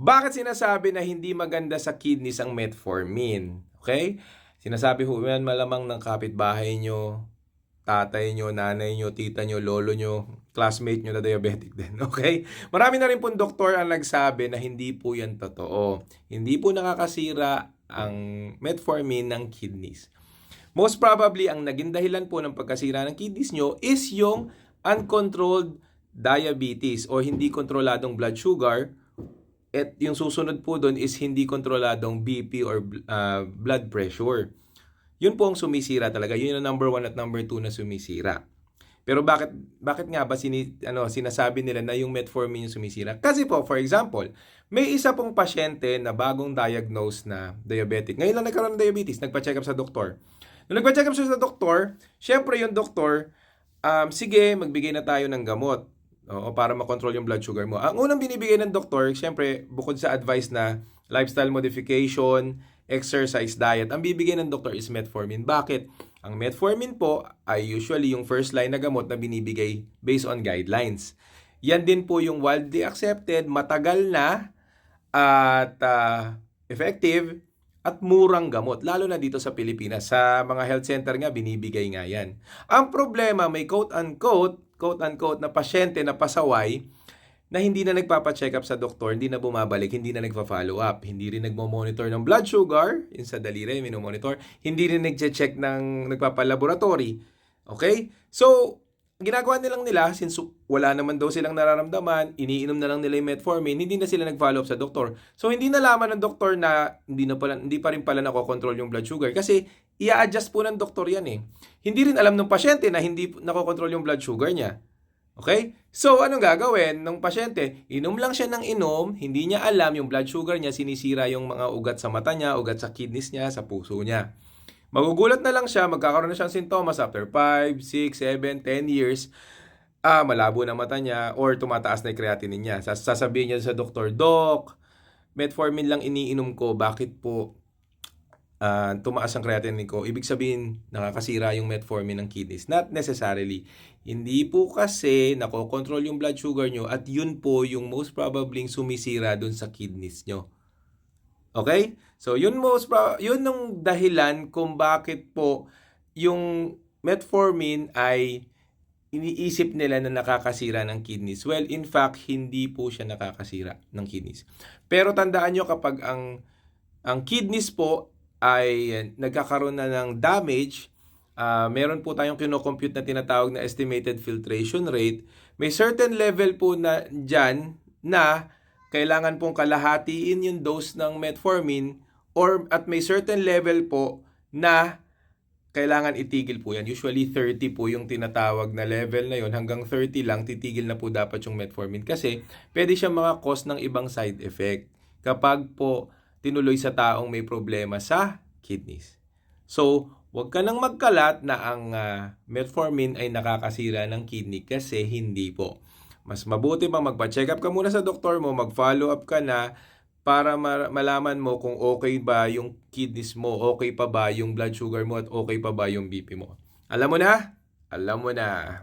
Bakit sinasabi na hindi maganda sa kidneys ang metformin? Okay? Sinasabi ho yan malamang ng kapitbahay nyo, tatay nyo, nanay nyo, tita nyo, lolo nyo, classmate nyo na diabetic din. Okay? Marami na rin pong doktor ang nagsabi na hindi po yan totoo. Hindi po nakakasira ang metformin ng kidneys. Most probably, ang naging dahilan po ng pagkasira ng kidneys nyo is yung uncontrolled diabetes o hindi kontroladong blood sugar at yung susunod po doon is hindi kontroladong BP or uh, blood pressure. Yun po ang sumisira talaga. Yun ang number one at number two na sumisira. Pero bakit bakit nga ba sini, ano, sinasabi nila na yung metformin yung sumisira? Kasi po, for example, may isa pong pasyente na bagong diagnose na diabetic. Ngayon lang nagkaroon ng diabetes, nagpa-check up sa doktor. Nung nagpa-check up siya sa doktor, syempre yung doktor, um, sige, magbigay na tayo ng gamot. Oo, para makontrol yung blood sugar mo. Ang unang binibigay ng doktor, syempre, bukod sa advice na lifestyle modification, exercise, diet, ang bibigay ng doktor is metformin. Bakit? Ang metformin po ay usually yung first line na gamot na binibigay based on guidelines. Yan din po yung widely accepted, matagal na, at ah, effective, at murang gamot, lalo na dito sa Pilipinas. Sa mga health center nga, binibigay nga yan. Ang problema, may quote-unquote, quote-unquote na pasyente na pasaway na hindi na nagpapacheck up sa doktor, hindi na bumabalik, hindi na nagpa-follow up, hindi rin nagmo-monitor ng blood sugar, yun sa daliri, minomonitor, hindi rin nagche-check ng nagpapalaboratory. Okay? So, ginagawa nilang nila, since wala naman daw silang nararamdaman, iniinom na lang nila yung metformin, hindi na sila nag-follow up sa doktor. So, hindi nalaman ng doktor na hindi, na pala, hindi pa rin pala nakokontrol yung blood sugar kasi i-adjust po ng doktor yan eh. Hindi rin alam ng pasyente na hindi nakokontrol yung blood sugar niya. Okay? So, anong gagawin ng pasyente? Inom lang siya ng inom, hindi niya alam yung blood sugar niya, sinisira yung mga ugat sa mata niya, ugat sa kidneys niya, sa puso niya. Magugulat na lang siya, magkakaroon na siyang sintomas after 5, 6, 7, 10 years. Ah, malabo na mata niya or tumataas na yung creatinine niya. Sas- Sasabihin niya sa doktor, Doc, metformin lang iniinom ko, bakit po ah, tumaas ang creatinine ko? Ibig sabihin, nakakasira yung metformin ng kidneys. Not necessarily. Hindi po kasi nakokontrol yung blood sugar nyo at yun po yung most probably sumisira dun sa kidneys nyo. Okay? So, yun most yun yung dahilan kung bakit po yung metformin ay iniisip nila na nakakasira ng kidneys. Well, in fact, hindi po siya nakakasira ng kidneys. Pero tandaan nyo kapag ang ang kidneys po ay nagkakaroon na ng damage, ah, meron po tayong kinocompute na tinatawag na estimated filtration rate. May certain level po na dyan na kailangan pong kalahatiin yung dose ng metformin or at may certain level po na kailangan itigil po yan. Usually 30 po yung tinatawag na level na yon hanggang 30 lang titigil na po dapat yung metformin kasi pwede siya mga cause ng ibang side effect kapag po tinuloy sa taong may problema sa kidneys. So, huwag ka nang magkalat na ang ah, metformin ay nakakasira ng kidney kasi hindi po. Mas mabuti bang magpa-check up ka muna sa doktor mo, mag-follow up ka na para ma- malaman mo kung okay ba yung kidneys mo, okay pa ba yung blood sugar mo at okay pa ba yung BP mo. Alam mo na? Alam mo na.